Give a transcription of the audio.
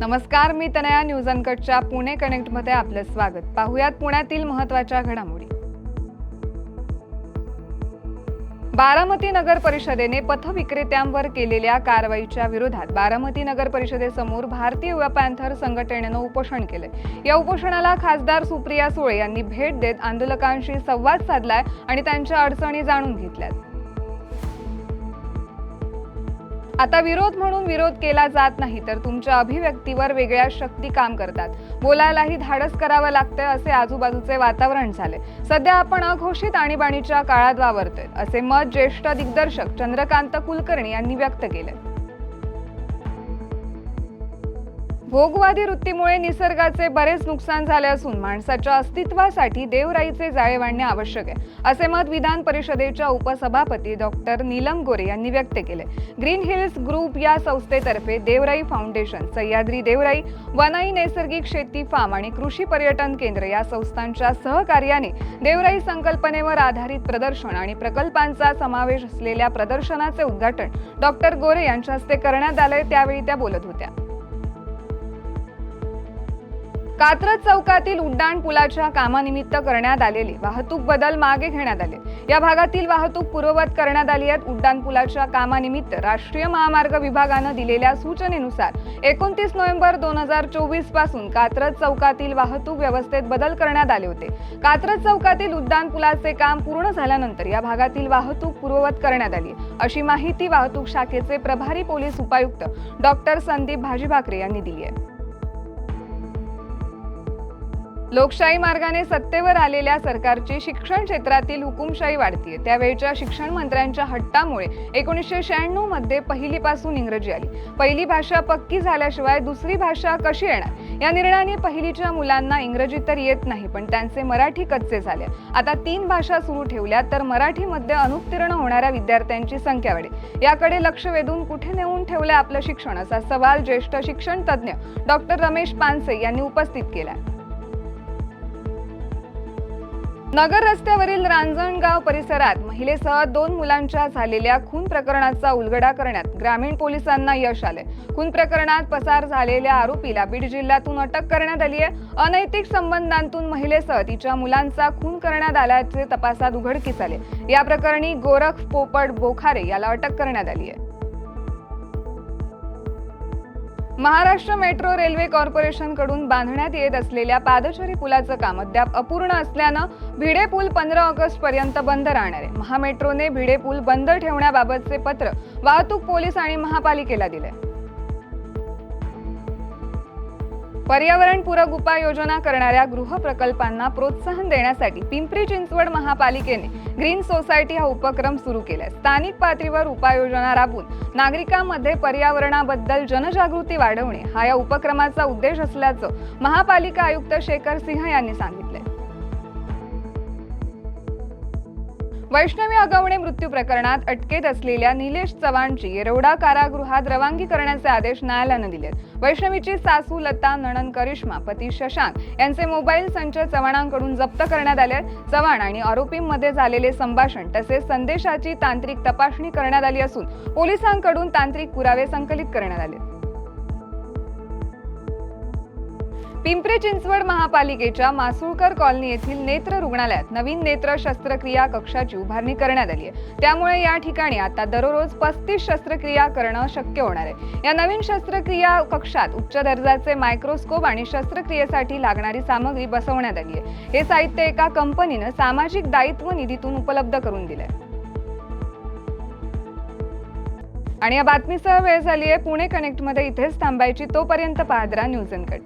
नमस्कार मी तनया न्यूज अनकटच्या पुणे कनेक्टमध्ये आपलं स्वागत. पाहुयात पुण्यातील महत्त्वाच्या घडामोडी. बारामती नगर परिषदेने पथविक्रेत्यांवर केलेल्या कारवाईच्या विरोधात बारामती नगर परिषदेसमोर भारतीय युवा पॅन्थर संघटनेनं उपोषण केले या उपोषणाला खासदार सुप्रिया सुळे यांनी भेट देत आंदोलकांशी संवाद साधलाय आणि त्यांच्या अडचणी जाणून घेतल्यात. आता विरोध म्हणून विरोध केला जात नाही तर तुमच्या अभिव्यक्तीवर वेगळ्या शक्ती काम करतात. बोलायलाही धाडस करावं लागतंय असे आजूबाजूचे वातावरण झाले सध्या आपण अघोषित आणीबाणीच्या काळात वावरतोय असे मत ज्येष्ठ दिग्दर्शक चंद्रकांत कुलकर्णी यांनी व्यक्त केले भोगवादी वृत्तीमुळे निसर्गाचे बरेच नुकसान झाले असून माणसाच्या अस्तित्वासाठी देवराईचे जाळे वाढणे आवश्यक आहे असे मत विधान परिषदेच्या उपसभापती डॉक्टर नीलम गोरे यांनी व्यक्त केले. ग्रीन हिल्स ग्रुप या संस्थेतर्फे देवराई फाउंडेशन सह्याद्री देवराई वनाई नैसर्गिक शेती फार्म आणि कृषी पर्यटन केंद्र या संस्थांच्या सहकार्याने देवराई संकल्पनेवर आधारित प्रदर्शन आणि प्रकल्पांचा समावेश असलेल्या प्रदर्शनाचे उद्घाटन डॉक्टर गोरे यांच्या हस्ते करण्यात आले त्यावेळी त्या बोलत होत्या. कात्रज चौकातील उड्डाण पुलाच्या कामानिमित्त करण्यात आलेली वाहतूक बदल मागे घेण्यात आले. या भागातील वाहतूक पूर्ववत करण्यात आली आहेत. उड्डाण पुलाच्या कामानिमित्त राष्ट्रीय महामार्ग विभागानं दिलेल्या सूचनेनुसार एकोणतीस नोव्हेंबर दोन हजार चोवीसपासून कात्रज चौकातील वाहतूक व्यवस्थेत बदल करण्यात आले होते. कात्रज चौकातील उड्डाण पुलाचे काम पूर्ण झाल्यानंतर या भागातील वाहतूक पूर्ववत करण्यात आली. अशी माहिती वाहतूक शाखेचे प्रभारी पोलीस उपायुक्त डॉक्टर संदीप भाजीभाकरे यांनी दिली आहे. लोकशाही मार्गाने सत्तेवर आलेल्या सरकारची शिक्षण क्षेत्रातील हुकुमशाही वाढतीये. त्यावेळच्या शिक्षण मंत्र्यांच्या हट्टामुळे एकोणीसशे शहाण्णवमध्ये पहिलीपासून इंग्रजी आली. पहिली भाषा पक्की झाल्याशिवाय दुसरी भाषा कशी येणार? या निर्णयाने पहिलीच्या मुलांना इंग्रजी तर येत नाही पण त्यांचे मराठी कच्चे झाले. आता तीन भाषा सुरू ठेवल्या तर मराठीमध्ये अनुत्तीर्ण होणाऱ्या विद्यार्थ्यांची संख्या वाढेल. याकडे लक्ष वेधून कुठे नेऊन ठेवलं आपलं शिक्षण? असा सवाल ज्येष्ठ शिक्षण तज्ज्ञ डॉक्टर रमेश पानसे यांनी उपस्थित केला नगर रस्त्यावरील रांजणगाव परिसरात महिलेसह दोन मुलांच्या झालेल्या खून प्रकरणाचा उलगडा करण्यात ग्रामीण पोलिसांना यश आले खून प्रकरणात पसार झालेल्या आरोपीला बीड जिल्ह्यातून अटक करण्यात आली आहे. अनैतिक संबंधांतून महिलेसह तिच्या मुलांचा खून करण्यात आल्याचे तपासात उघडकीस आले. या प्रकरणी गोरख पोपट बोखारे याला अटक करण्यात आली आहे. महाराष्ट्र मेट्रो रेल्वे कॉर्पोरेशनकडून बांधण्यात येत असलेल्या पादचारी पुलाचं काम अद्याप अपूर्ण असल्यानं भिडे पूल पंधरा ऑगस्ट पर्यंत बंद राहणार आहे. महामेट्रोने भिडे पूल बंद ठेवण्याबाबतचे पत्र वाहतूक पोलीस आणि महापालिकेला दिले पर्यावरणपूरक उपाययोजना करणाऱ्या गृहप्रकल्पांना प्रोत्साहन देण्यासाठी पिंपरी चिंचवड महापालिकेने ग्रीन सोसायटी हा उपक्रम सुरू केलाय. स्थानिक पातळीवर उपाययोजना राबवून नागरिकांमध्ये पर्यावरणाबद्दल जनजागृती वाढवणे हा या उपक्रमाचा उद्देश असल्याचं महापालिका आयुक्त शेखर सिंह यांनी सांगितलं. वैष्णवी अगवणे मृत्यू प्रकरणात अटकेत असलेल्या निलेश चव्हाणची येरवडा कारागृहात रवानगी करण्याचे आदेश न्यायालयानं दिले वैष्णवीची सासू लता नणन करिश्मा पती शशांक यांचे मोबाईल संच चव्हाणांकडून जप्त करण्यात आले. चव्हाण आणि आरोपींमध्ये झालेले संभाषण तसेच संदेशाची तांत्रिक तपासणी करण्यात आली असून पोलिसांकडून तांत्रिक पुरावे संकलित करण्यात आले. पिंपरी चिंचवड महापालिकेच्या मासुळकर कॉलनी येथील नेत्र रुग्णालयात नवीन नेत्र शस्त्रक्रिया कक्षाची उभारणी करण्यात आली आहे. त्यामुळे या ठिकाणी आता दररोज पस्तीस शस्त्रक्रिया करणं शक्य होणार आहे. या नवीन शस्त्रक्रिया कक्षात उच्च दर्जाचे मायक्रोस्कोप आणि शस्त्रक्रियेसाठी लागणारी सामग्री बसवण्यात आली आहे. हे साहित्य एका कंपनीनं सामाजिक दायित्व निधीतून उपलब्ध करून दिलंय. आणि या बातमीसह वेळ झाली आहे पुणे कनेक्टमध्ये इथेच थांबायची. तोपर्यंत पाहत न्यूज अँड कट